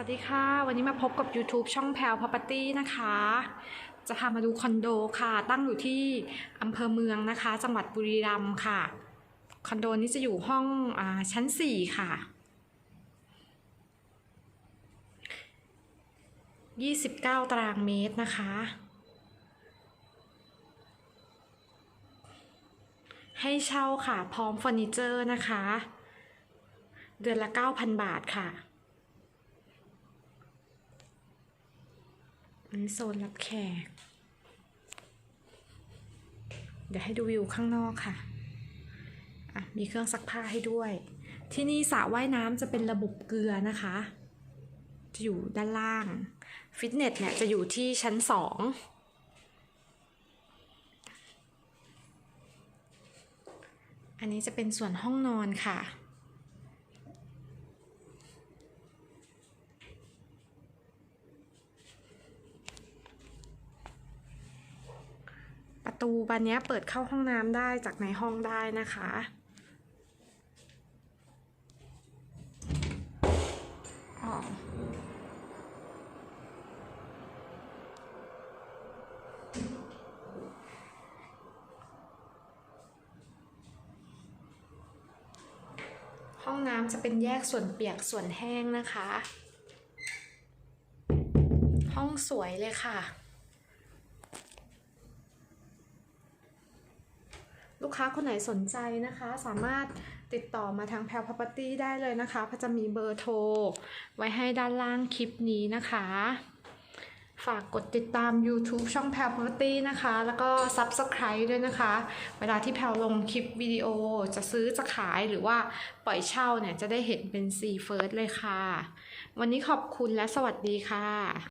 วัสดีค่ะ วันนี้มาพบกับ YouTube ช่องแพลว Property นะคะ จะพามาดูคอนโดค่ะ ตั้งอยู่ที่อำเภอเมืองนะคะ จังหวัดบุรีรัมย์ค่ะ คอนโดนี้จะอยู่ห้องอชั้น 4 ค่ะ 29 ตารางเมตรนะคะ ให้เช่าค่ะ พร้อมเฟอร์นิเจอร์นะคะ เดือนละ 9,000 บาทค่ะ อันนี้โซนรับแขก เดี๋ยวให้ดูวิวข้างนอกค่ะอะมีเครื่องซักผ้าให้ด้วย ที่นี่สระว่ายน้ำจะเป็นระบบเกลือนะคะ จะอยู่ด้านล่าง ฟิตเนสเนี่ยจะอยู่ที่ชั้นสองอันนี้จะเป็นส่วนห้องนอนค่ะ ประ ตูบานนี้เปิดเข้าห้องน้ำได้จากในห้องได้นะคะ ห้องน้ำจะเป็นแยกส่วนเปียกส่วนแห้งนะคะ ห้องสวยเลยค่ะ ลูกค้าคนไหนสนใจนะคะ สามารถติดต่อมาทางแพล Property ได้เลยนะคะเพราะจะมีเบอร์โทร ไว้ให้ด้านล่างคลิปนี้นะคะ ฝากกดติดตาม YouTube ช่องแพล Property นะคะ แล้วก็ Subscribe ด้วยนะคะ เวลาที่แพลลงคลิปวิดีโอจะซื้อจะขายหรือว่าปล่อยเช่าเนี่ยจะได้เห็นเป็น C First เลยค่ะ วันนี้ขอบคุณและสวัสดีค่ะ